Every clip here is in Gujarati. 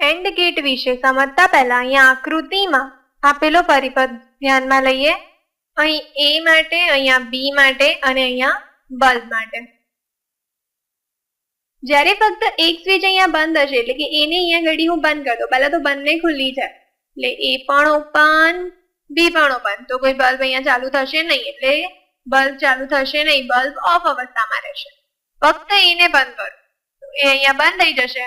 એન્ડ ગેટ વિશે સમજતા પહેલા અહીંયા આકૃતિમાં આપેલો પરિપથ ધ્યાનમાં લઈએ. અહીં એ માટે, અહીંયા બી માટે અને અહીંયા બલ્બ માટે. જ્યારે ફક્ત એક સ્વિચ અહીંયા બંધ હશે, એટલે કે એને અહીંયા ઘડી હું બંધ કરી દઉં. પહેલા તો બંને ખુલ્લી છે. એટલે એ પણ ઓપન બી પણ ઓપન તો કોઈ બલ્બ અહીંયા ચાલુ થશે નહીં. એટલે બલ્બ ચાલુ થશે નહીં. બલ્બ ઓફ અવસ્થામાં રહેશે. ફક્ત એને બંધ કરો. એ અહીંયા બંધ થઈ જશે.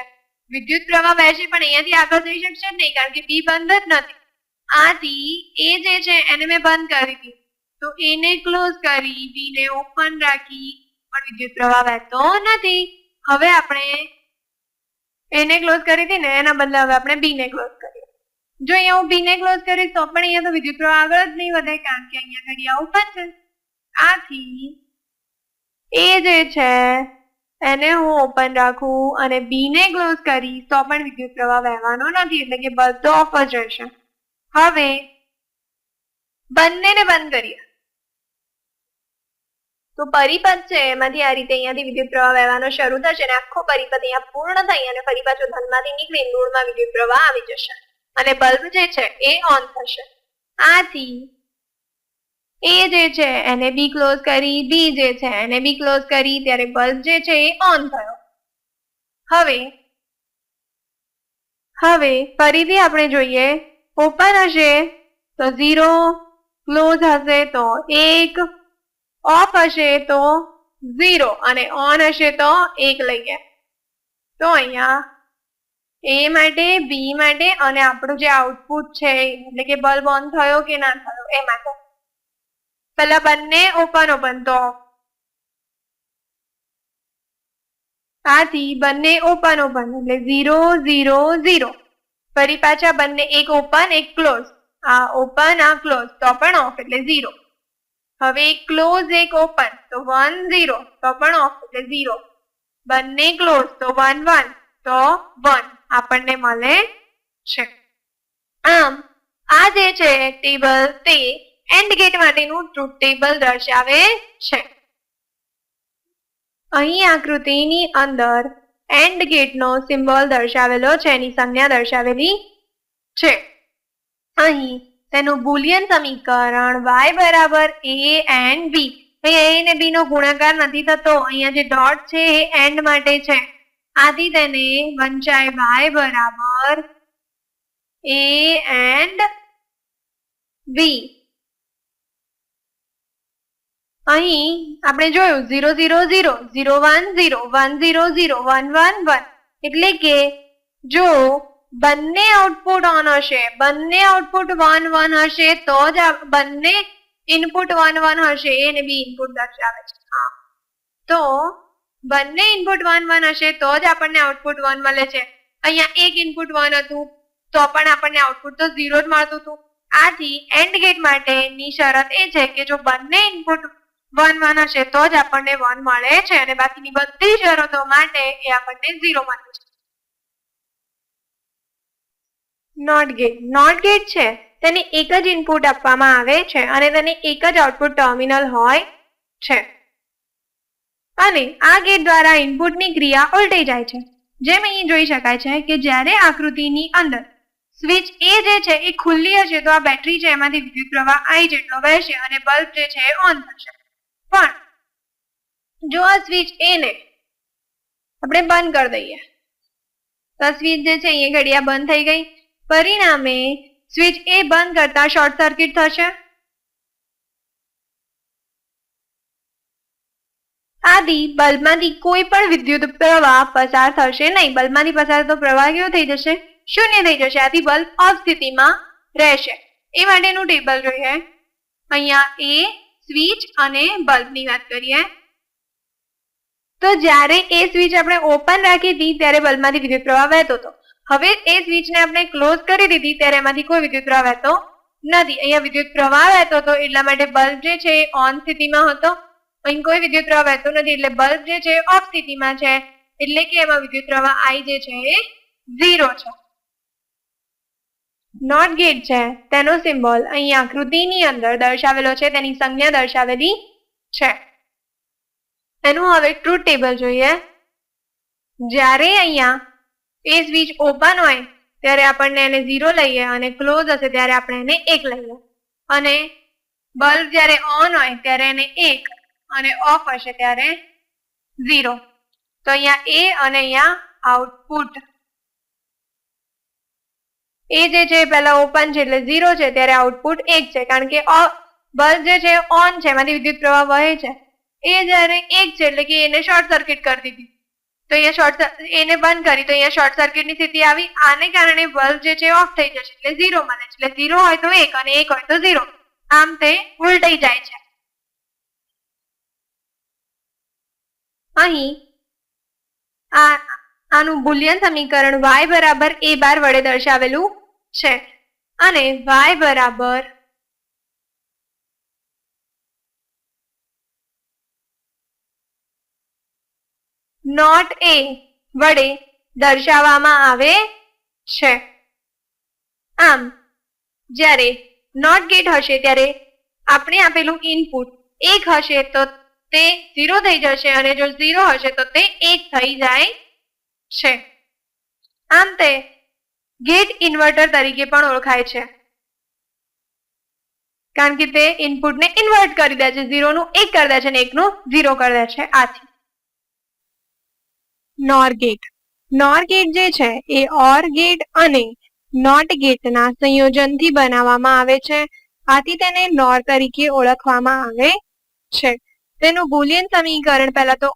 વિદ્યુત પ્રવાહ વહેશે, પણ અહીંયાથી આગળ જઈ શકશે નહીં, કારણ કે બી બંધ જ નથી. આથી એ જે છે, એને મેં બંધ કરી દીધી. તો એને ક્લોઝ કરી બી ને ઓપન રાખી, પણ વિદ્યુત પ્રવાહ વહેતો નથી. હવે આપણે એને ક્લોઝ કરી હતી ને, એના બદલે હવે આપણે બી ને ક્લોઝ કરીએ. જો અહીંયા હું બી ને ક્લોઝ કરીશ, તો પણ અહીંયા તો વિદ્યુત પ્રવાહ આગળ જ નહીં વધે, કારણ કે અહીંયા ઘડિયા ઓપન છે. આથી એ જે છે એને હું ઓપન રાખું અને બી ને ક્લોઝ કરીશ તો પણ વિદ્યુત પ્રવાહ વહેવાનો નથી, એટલે કે બધો ઓફ જ રહેશે. હવે બંનેને બંધ કરીએ. તો પરિપથ છે, એમાંથી આ રીતે અહીંયાથી વિદ્યુત પ્રવાહ વહેવાનો શરૂ થશે અને આખો પરિપથ અહીંયા પૂર્ણ થઈ અને ફરી પાછો ધનમાંથી નીકળી મૂળમાં વિદ્યુત પ્રવાહ આવી જશે. અને બલ્બ જે છે, એ ઓન થશે. આથી એ જે છે, એને બી ક્લોઝ કરી, બી જે છે, એને બી ક્લોઝ કરી, ત્યારે બલ્બ જે છે એ ઓન થયો. હવે હવે ફરીથી આપણે જોઈએ ઓપન હશે, તો ઝીરો ક્લોઝ હશે, તો એક ઓફ હશે, તો ઝીરો અને ઓન હશે, તો એક લઈએ તો અહીંયા, એ માટે બી માટે, અને આપણું જે આઉટપુટ છે એટલે કે બલ્બ ઓન થયો કે ના થયો, એ માટે. પેલા બંને ઓપન ઓપન તો આથી બંને ઓપન ઓપન એટલે ઝીરો ઝીરો ઝીરો ફરી પાછા બંને એક ઓપન એક ક્લોઝ આ ઓપન આ ક્લોઝ તો પણ ઓફ એટલે ઝીરો હવે એક ક્લોઝ એક ઓપન તો વન ઝીરો તો પણ ઓફ એટલે ઝીરો બંને ક્લોઝ તો વન વન તો વન આપણને મળે છે. આમ, આ જે છે ટેબલ તે એન્ડ ગેટ માટેનું ટ્રુથ ટેબલ દર્શાવે છે. અહીં આકૃતિની અંદર એન્ડ ગેટનો સિમ્બોલ દર્શાવેલો છે, એની સંજ્ઞા દર્શાવેલી છે. અહીં તેનું બુલિયન સમીકરણ y બરાબર a એન્ડ b. અહીંયા એ ને બી નો ગુણાકાર નથી થતો, અહીંયા જે ડોટ છે એ એન્ડ માટે છે. આથી તેને વંચાય વાય બરાબર એ એન્ડ b. અહીં આપણે જોયું zero zero zero zero one zero one zero zero, one one one. એટલે કે જો બંને આઉટપુટ ઓન હશે, બંને આઉટપુટ વન વન હશે, તો જ બંને ઇનપુટ વન વન હશે એને બી ઇનપુટ દર્શાવે છે. હા. તો બંને ઇનપુટ વન વન હશે, તો જ આપણને આઉટપુટ વન મળે છે. અહીંયા એક ઇનપુટ વન હતું, તો પણ આપણને આઉટપુટ તો ઝીરો જ મળતું હતું. આથી એન્ડ ગેટ માટેની શરત એ છે કે જો બંને ઇનપુટ વન વન હશે તો જ આપણને વન મળે છે અને બાકીની બધી શરતો માટે એ આપણને ઝીરો મળે છે. નોટ ગેટ નોટ ગેટ છે, તેને એક જ ઇનપુટ આપવામાં આવે છે અને તેને એક જ આઉટપુટ ટર્મિનલ હોય છે. અને આ ગેટ દ્વારા ઇનપુટની ક્રિયા ઉલટાઈ જાય છે. જેમ અહીં જોઈ શકાય છે કે જ્યારે આકૃતિની અંદર સ્વિચ એ જે છે એ ખુલ્લી હશે તો આ બેટરી છે, એમાંથી વિદ્યુત પ્રવાહ આઈ જેટલો વહેશે અને બલ્બ જે છે એ ઓન થશે. પણ જો આ સ્વિચ એ આપણે બંધ કરી દઈએ, તો સ્વિચ જે છે એ ઘડિયા બંધ થઈ ગઈ. પરિણામે સ્વિચ એ બંધ કરતા શોર્ટ સર્કિટ થશે. આદિ બલ્બમાંથી કોઈ પણ વિદ્યુત પ્રવાહ પસાર થશે નહીં. બલ્બમાંથી પસાર તો પ્રવાહ કેવો થઈ જશે? શૂન્ય થઈ જશે. આથી બલ્બ ઓફ રહેશે. એ માટેનું ટેબલ જોઈએ. અહીંયા એ સ્વિચ અને બલ્બની વાત કરીએ. તો જ્યારે એ સ્વિચ આપણે ઓપન રાખી હતી, ત્યારે બલ્બમાંથી વિદ્યુત પ્રવાહ વહેતો હતો. હવે એ સ્વિચને આપણે ક્લોઝ કરી દીધી, ત્યારે એમાંથી કોઈ વિદ્યુત પ્રવાહ વહેતો નથી. અહીંયા વિદ્યુત પ્રવાહ વહેતો હતો, એટલા માટે બલ્બ જે છે એ ઓન સ્થિતિમાં હતો. અહીં કોઈ વિદ્યુત પ્રવાહ વહેતો નથી, એટલે બલ્બ જે છે ઓફ સ્થિતિમાં છે. એટલે કે એમાં વિદ્યુત પ્રવાહ આઈ જે છે એ ઝીરો છે. નોટ ગેટ છે. તેનો સિમ્બોલ અહીં આકૃતિની અંદર દર્શાવેલો છે. તેની સંજ્ઞા દર્શાવેલી છે. એનું હવે ટ્રુથ ટેબલ જોઈએ. જ્યારે અહીંયા એ સ્વિચ ઓપન હોય, ત્યારે આપણને એને ઝીરો લઈએ અને ક્લોઝ હશે ત્યારે આપણે એને એક લઈએ. અને બલ્બ જ્યારે ઓન હોય, ત્યારે એને એક અને ઓફ હશે ત્યારે ઝીરો તો અહીંયા એ અને અહીંયા આઉટપુટ એ જે છે એ પહેલા ઓપન છે એટલે ઝીરો છે, ત્યારે આઉટપુટ એક છે. કારણ કે બલ્બ જે છે ઓન છે, એમાંથી વિદ્યુત પ્રવાહ વહે છે. એ જ્યારે એક છે એટલે કે એને શોર્ટ સર્કિટ કરી દીધી. તો અહીંયા શોર્ટ એને બંધ કરી, તો અહીંયા શોર્ટ સર્કિટની સ્થિતિ આવી. આને કારણે બલ્બ જે છે ઓફ થઈ જશે એટલે ઝીરો મળે છે. એટલે ઝીરો હોય તો એક અને એક હોય તો ઝીરો આમ તે ઉલટાઈ જાય છે. અહીં આ, આનું બુલિયન સમીકરણ y બરાબર a બાર વડે દર્શાવેલું છે. અને y બરાબર નોટ એ વડે દર્શાવવામાં આવે છે. આમ, જ્યારે નોટ ગેટ હશે ત્યારે આપણે આપેલું ઇનપુટ એક હશે તો તે ઝીરો થઈ જશે અને જો ઝીરો હશે તો તે એક થઈ જાય છે. આમ તે ગેટ ઇન્વર્ટર તરીકે પણ ઓળખાય છે. કારણ કે તે ઇનપુટને ઇન્વર્ટ કરી દે છે. ઝીરોનું એક કરી દે છે અને એકનું ઝીરો કરી દે છે. આથી. નોર ગેટ નોર ગેટ જે છે, એ ઓર ગેટ અને નોટ ગેટના સંયોજનથી બનાવવામાં આવે છે. આથી તેને નોર તરીકે ઓળખવામાં આવે છે. તેનું બુલિયન સમીકરણ પહેલા તો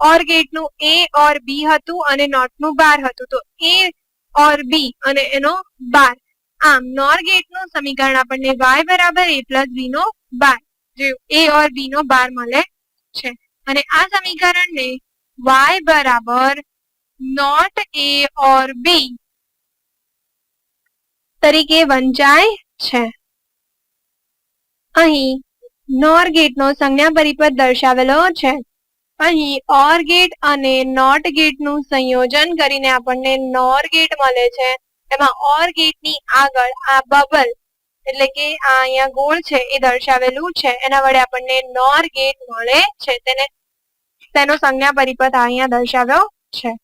ઓર ગેટનું એ ઓર બી હતું અને નોટનું બાર હતું. તો એ ઓર બી અને એનો બાર. આમ નોર ગેટનું સમીકરણ આપણને વાય બરાબર એ પ્લસ બી નો બાર. જે એ ઓર બી નો બાર મળે છે. અને આ સમીકરણને વાય બરાબર નોટ એ ઓર બી તરીકે વંચાય છે. અહીં નોર ગેટનો સંજ્ઞા પરિપદ દર્શાવેલો છે. અહીં ઓર ગેટ અને નોટ ગેટનું સંયોજન કરીને આપણને નોર ગેટ મળે છે. એમાં ઓર ગેટની આગળ આ બબલ, એટલે કે આ અહીંયા ગોળ છે, એ દર્શાવેલું છે. એના વડે આપણને નોર ગેટ મળે છે. તેને, તેનો સંજ્ઞા પરિપથ અહીંયા દર્શાવ્યો છે.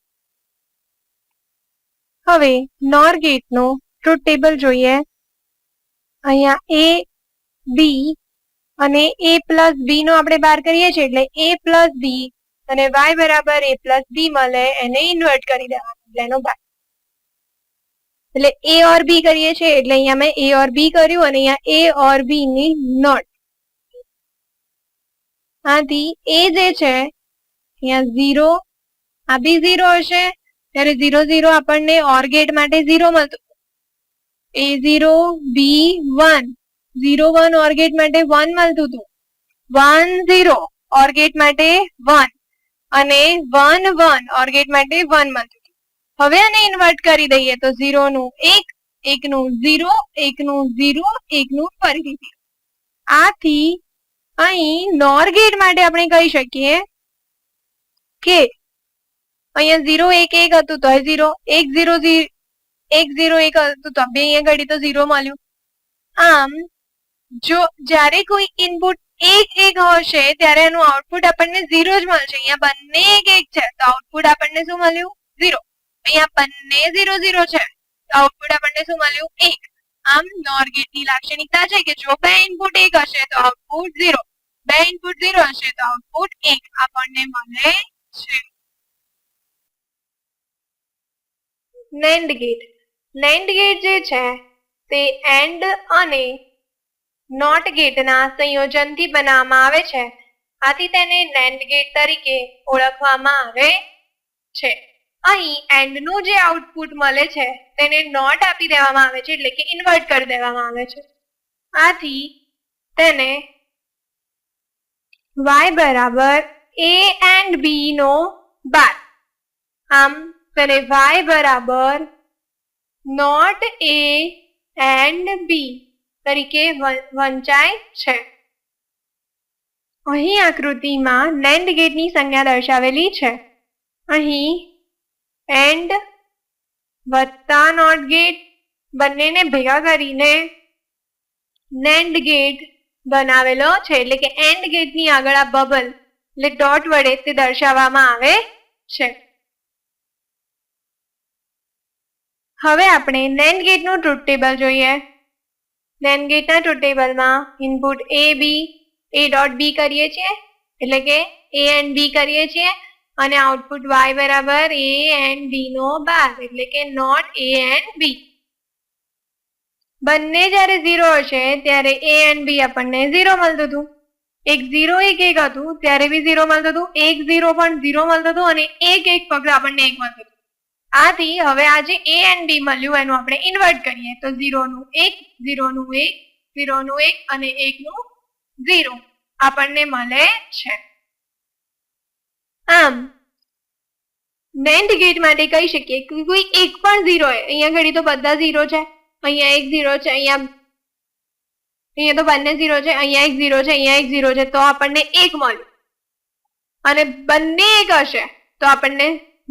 હવે નોર ગેટનું ટ્રુથ ટેબલ જોઈએ. અહીંયા એ બી અને એ પ્લસ બી નો આપણે બાર કરીએ છીએ એટલે એ પ્લસ બી અને વાય બરાબર એ પ્લસ બી મળે એને ઇન્વર્ટ કરી દેવાનું એટલે એનો બાર. એટલે એ ઓર બી કરીએ છીએ એટલે અહીંયા મેં એ ઓર બી કર્યું અને અહીંયા એ ઓર બી ની નોટ. આથી એ જે છે, અહીંયા ઝીરો આ બી ઝીરો હશે, ત્યારે ઝીરો ઝીરો આપણને ઓર ગેટ માટે ઝીરો મળતું. A zero B one zero one or gate માટે વન મળતું હતું. વન ઝીરો ઓર ગેટ માટે વન અને વન વન ઓર ગેટ માટે વન મળતું હતું. હવે આને ઇન્વર્ટ કરી દઈએ તો ઝીરો નું એક એકનું ઝીરો એકનું ઝીરો એકનું ફરીથી ઝીરો. આથી અહીં નોર ગેટ માટે આપણે કહી શકીએ કે અહીંયા ઝીરો એક એક હતું તો ઝીરો એક ઝીરો એક ઝીરો એક હતું તો બે અહીંયા ઘડી તો ઝીરો મળ્યું. આમ જો જ્યારે કોઈ ઇનપુટ એક એક હશે, ત્યારે એનું આઉટપુટ આપણને ઝીરો જ મળશે. અહીંયા બંને એક એક છે. તો આઉટપુટ આપણને શું મળ્યું? ઝીરો અહીંયા બંને ઝીરો ઝીરો છે. તો આઉટપુટ આપણને શું મળ્યું? એક. આમ નોર ગેટની લાક્ષણિકતા છે કે જો બે ઇનપુટ એક હશે, તો આઉટપુટ ઝીરો બે ઇનપુટ ઝીરો હશે, તો આઉટપુટ એક આપણને મળે છે. NAND gate. નેન્ડ ગેટ જે છે, તે એન્ડ અને નોટ ગેટના સંયોજનથી બનાવવામાં આવે છે. આથી તેને નેન્ડ ગેટ તરીકે ઓળખવામાં આવે છે. અહીં એન્ડનું જે આઉટપુટ મળે છે, તેને નોટ આપી દેવામાં આવે છે, એટલે કે ઇન્વર્ટ કરી દેવામાં આવે છે. આથી તેને વાય બરાબર એ એન્ડ બી નો બાર. આમ તેને વાય બરાબર નોટ એ એન્ડ b તરીકે વંચાય છે. અહીં આકૃતિમાં લેન્ડ ગેટની સંજ્ઞા દર્શાવેલી છે. અહીં એન્ડ વત્તા નોટ ગેટ બંનેને ભેગા કરીને નેન્ડ ગેટ બનાવેલો છે. એટલે કે એન્ડ ગેટની આગળ આ બબલ એટલે ડોટ વડે તે દર્શાવવામાં આવે છે. હવે આપણે નેન્ડ ગેટનું ટ્રુથ ટેબલ જોઈએ. નેન્ડ ગેટના ટ્રુથ ટેબલમાં input A B A dot B કરીએ છીએ. એટલે કે એ એન્ડ બી કરીએ છીએ. અને આઉટપુટ વાય બરાબર એ એન્ડ બી નો બાર એટલે કે નોટ એ એન્ડ બી બંને જ્યારે ઝીરો હશે, ત્યારે એ એન્ડ બી આપણને ઝીરો મળતું હતું. એક ઝીરો એક એક હતું, ત્યારે બી ઝીરો મળતું હતું. એક ઝીરો પણ ઝીરો મળતું હતું અને એક એક ફક્ત આપણને એક મળતું હતું. આથી હવે આ જે એ એન્ડ બી મળ્યું, એનું આપણે ઇન્વર્ટ કરીએ. તો ઝીરોનું એક ઝીરો નું એક ઝીરો નું એક અને એકનું ઝીરો આપણને મળે છે. આમ નેન્ડ ગેટ માટે કહી શકીએ કે કોઈ એક પણ ઝીરો અહીંયા ઘડી તો બધા ઝીરો છે. અહીંયા એક ઝીરો છે, અહીંયા અહીંયા તો બંને ઝીરો છે, અહીંયા એક ઝીરો છે, અહીંયા એક ઝીરો છે, તો આપણને એક મળ્યું. અને બંને એક હશે, તો આપણને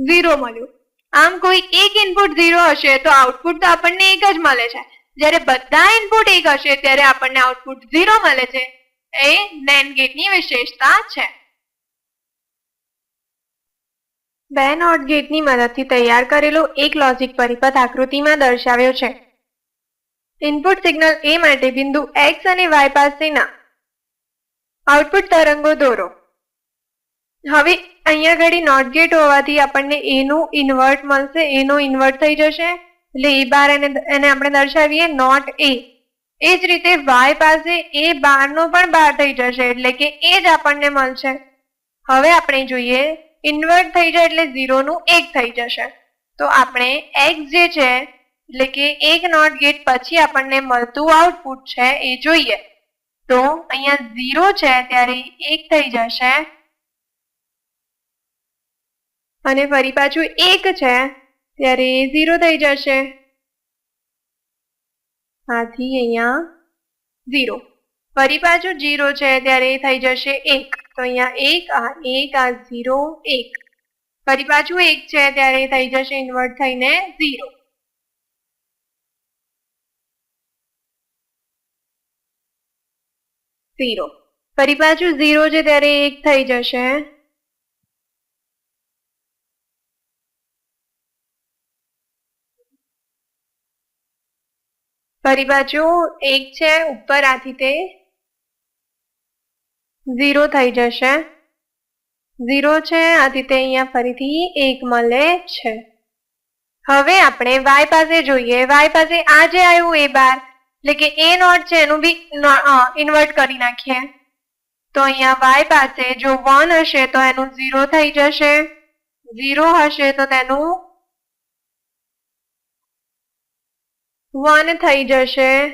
ઝીરો મળ્યું. આમ કોઈ એક ઇનપુટ ઝીરો હશે તો આઉટપુટ તો આપણને એક જ મળે છે. જ્યારે બધા ઇનપુટ એક હશે ત્યારે આપણને આઉટપુટ ઝીરો મળે છે. એ નેન્ડ ગેટની વિશેષતા છે. બે નોટ ગેટની મદદથી તૈયાર કરેલો એક લોજિક પરિપથ આકૃતિમાં દર્શાવ્યો છે. ઇનપુટ સિગ્નલ એ માટે બિંદુ એક્સ અને વાય પાસેના આઉટપુટ તરંગો દોરો. હવે અહીંયા ઘડી નોટ ગેટ હોવાથી આપણને એનું ઇન્વર્ટ મળશે. એનું ઇન્વર્ટ થઈ જશે. એટલે એ બાર એને એને આપણે દર્શાવીએ નોટ એ એ જ રીતે વાય પાસે એ બાર નો પણ બાર થઈ જશે. એટલે કે એ જ આપણને મળશે. હવે આપણે જોઈએ ઇન્વર્ટ થઈ જાય એટલે ઝીરો નું એક થઈ જશે. તો આપણે એક્સ જે છે, એટલે કે એક નોટ ગેટ પછી આપણને મળતું આઉટપુટ છે એ જોઈએ. તો અહીંયા ઝીરો છે ત્યારે એક થઈ જશે. અને ફરી પાછું એક છે. ત્યારે ઝીરો થઈ જશે. આથી અહીંયા ઝીરો ફરી પાછું ઝીરો છે, ત્યારે થઈ જશે એક. તો અહીંયા એક, આ એક, આ ઝીરો એક. ફરી પાછું એક છે, ત્યારે થઈ જશે ઇન્વર્ટ થઈને ઝીરો ઝીરો ફરી પાછું ઝીરો છે, ત્યારે એક થઈ જશે. ફરી બાજુ એક છે, ઉપર આથી તે ઝીરો થઈ જશે. ઝીરો છે આથી તે અહીંયા ફરીથી એક મળે છે. હવે આપણે વાય પાસે જોઈએ. વાય પાસે આ જે આવ્યું એ બાર. એટલે કે એ નોટ છે, એનું બી ઇન્વર્ટ કરી નાખીએ. તો અહીંયા વાય પાસે જો વન હશે, તો એનું ઝીરો થઈ જશે. ઝીરો હશે, તો તેનું વન થઈ જશે.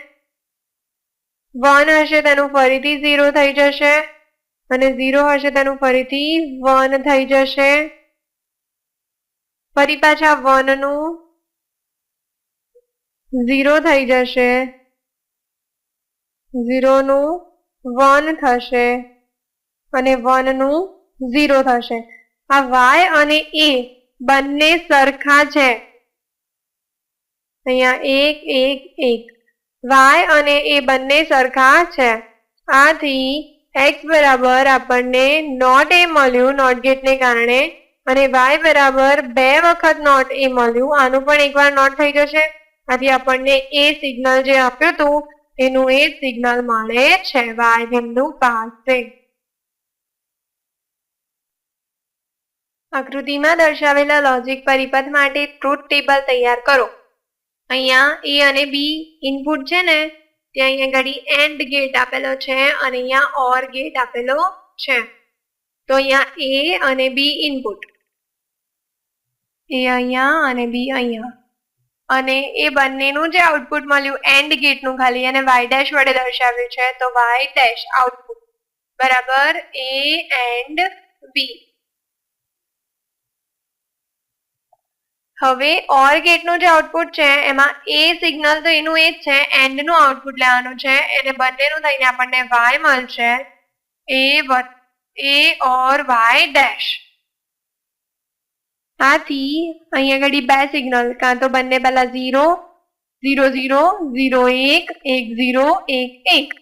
વન હશે તેનું ફરીથી ઝીરો થઈ જશે અને ઝીરો હશે તેનું ફરીથી વન થઈ જશે. ફરી પાછા વનનું ઝીરો થઈ જશે. ઝીરોનું વન થશે અને વનનું ઝીરો થશે. આ વાય અને એ બંને સરખા છે. અહીંયા એક એક એક. વાય અને એ બંને સરખા છે. આથી એક્સ બરાબર આપણને નોટ એ મળ્યું, નોટ ગેટને કારણે. અને વાય બરાબર બે વખત નોટ એ મળ્યું. આનું પણ એકવાર નોટ થઈ જશે. આથી આપણને એ સિગ્નલ જે આપ્યું હતું, એનું એ સિગ્નલ મળે છે. વાય બિંદુ પાસે આકૃતિમાં દર્શાવેલા લોજિક પરિપથ માટે ટ્રુથ ટેબલ તૈયાર કરો. અહીંયા એ અને બી ઇનપુટ છે ને ત્યાં અહીંયા ઘડી એન્ડ ગેટ આપેલો છે અને અહીંયા ઓર ગેટ આપેલો છે. તો અહીંયા એ અને બી ઇનપુટ એ અહીંયા અને બી અહીંયા. અને એ બંનેનું જે આઉટપુટ મળ્યું એન્ડ ગેટનું ખાલી અને વાય ડેશ વડે દર્શાવ્યું છે, તો વાય ડેશ આઉટપુટ બરાબર? એ એન્ડ બી હવે ઓર ગેટનું જે આઉટપુટ છે, એમાં એ સિગ્નલ તો એનું એ જ છે એન્ડનું આઉટપુટ લેવાનું છે, એને બંનેનું થઈને આપણને વાય મળશે. એ એ ઓર વાય ડેશ આથી અહીંયા આગળ બે સિગ્નલ કાં તો બંને પહેલા ઝીરો ઝીરો ઝીરો ઝીરો એક એક ઝીરો એક એક.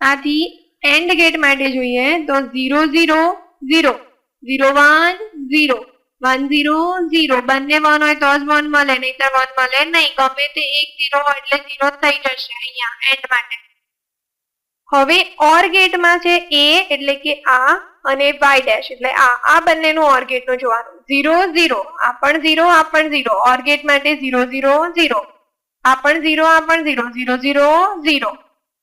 આથી એન્ડ ગેટ માટે જોઈએ તો zero zero zero zero one zero one zero zero બંને વન હોય તો જ વન મળે, નહીતર વન મળે નહીં. ગમે તે એક ઝીરો હોય એટલે ઝીરો થઈ જશે અહીંયા એન્ડ માટે. હવે ઓર ગેટમાં છે એ એટલે કે આ અને વાય ડેશ એટલે આ આ બંનેનું ઓર ગેટનું જોવાનું. ઝીરો ઝીરો આ પણ ઝીરો આ પણ ઝીરો ઓર ગેટ માટે ઝીરો ઝીરો ઝીરો આ પણ ઝીરો આ પણ ઝીરો ઝીરો ઝીરો ઝીરો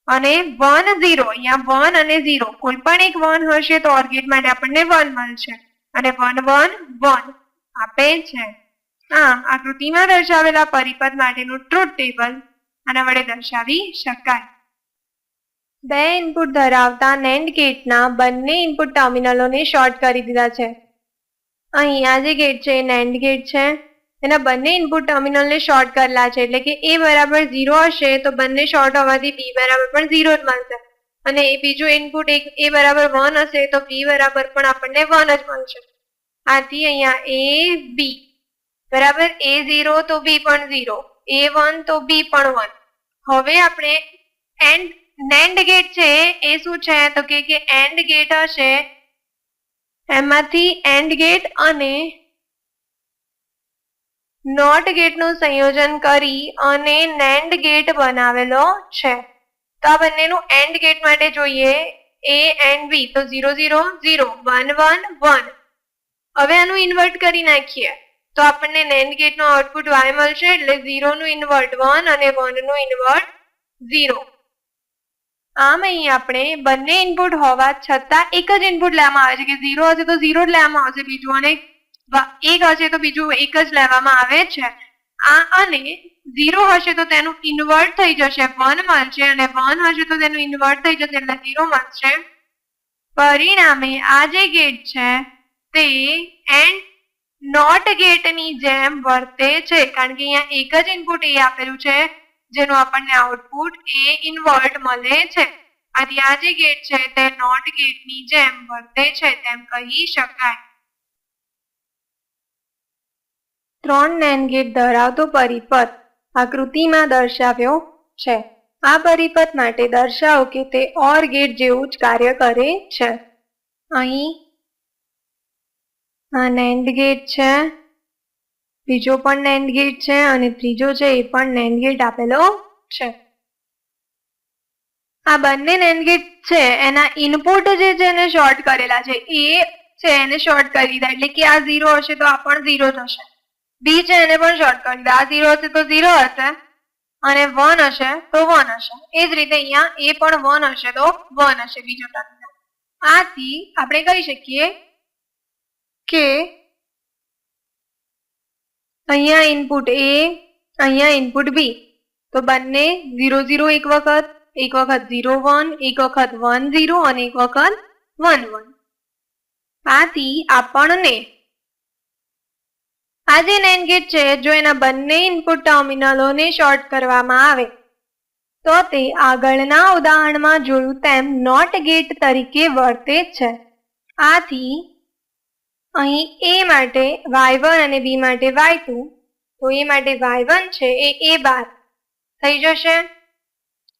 અને વન ઝીરો અહીંયા વન અને ઝીરો કોઈ પણ એક વન હશે તો ઓર ગેટ માટે આપણને વન મળશે. અને વન વન વન આપે છે. આ આકૃતિમાં દર્શાવેલા પરિપથ માટેનું ટ્રુથ ટેબલ આના વડે દર્શાવી શકાય. બે ઇનપુટ ધરાવતા નેન્ડ ગેટના બંને ઇનપુટ ટર્મિનલોને શોર્ટ કરી દીધા છે. અહીં આ જે ગેટ છે એ નેન્ડ ગેટ છે. એના બંને ઇનપુટ ટર્મિનલને શોર્ટ કરેલા છે. એટલે કે એ બરાબર ઝીરો હશે તો બંને શોર્ટ હોવાથી બી બરાબર પણ ઝીરો જ મળશે. અને એ બીજું ઇનપુટ એક, એ બરાબર વન હશે, તો બી બરાબર પણ આપણને વન જ મળશે. આથી અહીંયા એ બી બરાબર? એ ઝીરો તો બી પણ ઝીરો એ વન તો બી પણ વન હવે આપણે એન્ડ નેન્ડ ગેટ છે, એ શું છે? તો કે કે એન્ડ ગેટ હશે. એમાંથી એન્ડ ગેટ અને નોટ ગેટનું સંયોજન કરી અને નેન્ડ ગેટ બનાવેલો છે. તો આ બંનેનું એન્ડ ગેટ માટે જોઈએ એ એન્ડ બી તો zero zero zero one one one હવે આનું ઇન્વર્ટ કરી નાખીએ. તો આપણને નેન્ડ ગેટનો આઉટપુટ વાય મળશે, એટલે ઝીરો નું ઇન્વર્ટ વન અને વનનું ઇન્વર્ટ ઝીરો આમ અહીં આપણે બંને ઇનપુટ હોવા છતાં એક જ ઇનપુટ લેવામાં આવે છે, કે ઝીરો હશે તો ઝીરો જ લેવામાં આવશે, બીજું અને એક હશે તો બીજું એક જ લેવામાં આવે છે. આ અને ઝીરો હશે તો તેનું ઇન્વર્ટ થઈ જશે. વન મળશે અને વન હશે તો તેનું ઇન્વર્ટ થઈ જશે એટલે ઝીરો મળશે. પરિણામે આ જે ગેટ છે તે એન્ડ નોટ ગેટની જેમ વર્તે છે. કારણ કે અહીંયા એક જ ઇનપુટ એ આપેલું છે, જેનું આપણને આઉટપુટ એ ઇન્વર્ટ મળે છે. આથી આ જે ગેટ છે તે નોટ ગેટની જેમ વર્તે છે તેમ કહી શકાય. ત્રણ નેન ગેટ ધરાવતો પરિપથ આકૃતિમાં દર્શાવ્યો છે. આ પરિપથ માટે દર્શાવો કે તે ઓર ગેટ જેવું જ કાર્ય કરે છે. અહીં આ નેન્ડ ગેટ છે. બીજો પણ નેન્ડ ગેટ છે અને ત્રીજો છે એ પણ નેન્ડ ગેટ આપેલો છે. આ બંને નેન્ડ ગેટ છે. એના ઇનપુટ જે છે એને શોર્ટ કરેલા છે એ છે એને શોર્ટ કરી દીધા. એટલે કે આ ઝીરો હશે તો આ પણ ઝીરો થશે. બી છે એને પણ શોર્ટ કરી દે. આ ઝીરો હશે તો ઝીરો હશે અને વન હશે તો વન હશે. એ જ રીતે અહીંયા એ પણ વન હશે તો વન હશે બીજો ટર્મિનલ આથી આપણે કહી શકીએ કે અહીંયા ઇનપુટ એ અહીંયા ઇનપુટ બી તો બંને ઝીરો ઝીરો એક વખત એક વખત ઝીરો વન એક વખત વન ઝીરો અને એક વખત વન વન આથી આપણને આ જે નેન ગેટ છે, જો એના બંને ઇનપુટ ટર્મિનલોને શોર્ટ કરવામાં આવે, તો તે આગળના ઉદાહરણમાં જોયું તેમ નોટ ગેટ તરીકે વર્તે છે. આથી, અહીં એ માટે વાય વન અને બી માટે વાય ટુ તો એ માટે વાય વન છે, એ એ બાર થઈ જશે.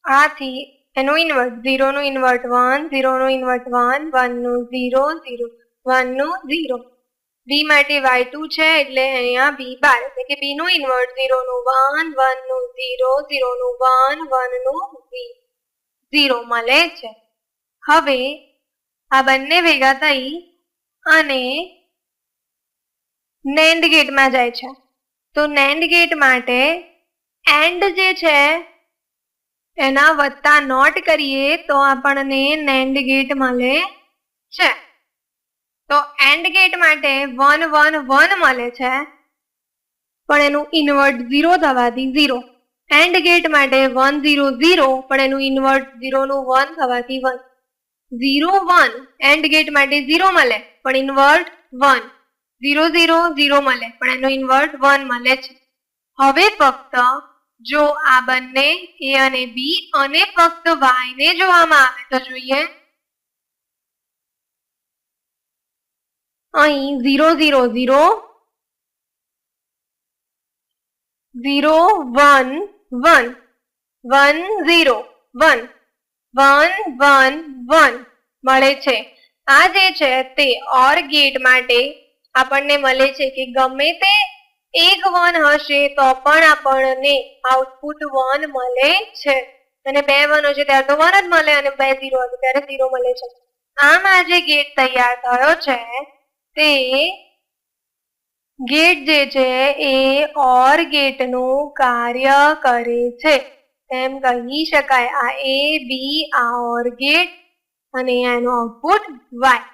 આથી, એનું ઇન્વર્ટ ઝીરોનું ઇન્વર્ટ વન ઝીરોનું ઇન્વર્ટ વન વનનું ઝીરો ઝીરો વનનું ઝીરો બી માટે વાય ટુ છે, એટલે અહીંયા બી બાર, એટલે કે બી નું ઇન્વર્ટ ઝીરો નું વન વનનું ઝીરો ઝીરો નું વન વનનું ઝીરો મળે છે. હવે આ બંને ભેગા થઈ અને નેન્ડ ગેટમાં જાય છે. તો નેન્ડ ગેટ માટે એન્ડ જે છે, એના વત્તા નોટ કરીએ તો આપણને નેન્ડ ગેટ મળે છે. તો એન્ડ ગેટ માટે વન વન વન મળે છે. પણ એનું ઇન્વર્ટ ઝીરો થવાથી ઝીરો એન્ડ ગેટ માટે વન ઝીરો ઝીરો પણ એનું ઇન્વર્ટ ઝીરો નું વન થવાથી one zero one and gate માટે ઝીરો મળે, પણ invert one zero zero zero મળે, પણ એનો ઇન્વર્ટ વન મળે છે. હવે ફક્ત જો આ બંને એ અને બી અને ફક્ત વાય ને જોવામાં આવે તો જોઈએ અહીં zero zero zero zero one one one zero one one one one મળે છે. આ જે છે તે ઓર ગેટ માટે આપણને મળે છે કે ગમે તે એક વન હશે તો પણ આપણને આઉટપુટ વન મળે છે. અને બે વન હશે ત્યારે તો વન જ મળે અને બે ઝીરો હશે ત્યારે ઝીરો મળે છે. આમ આ જે ગેટ તૈયાર થયો છે તે ગેટ જે છે એ ઓર ગેટનું કાર્ય કરે છે. તેમ કહી શકાય. આ એ બી આ ઓર ગેટ અને એનું આઉટપુટ વાય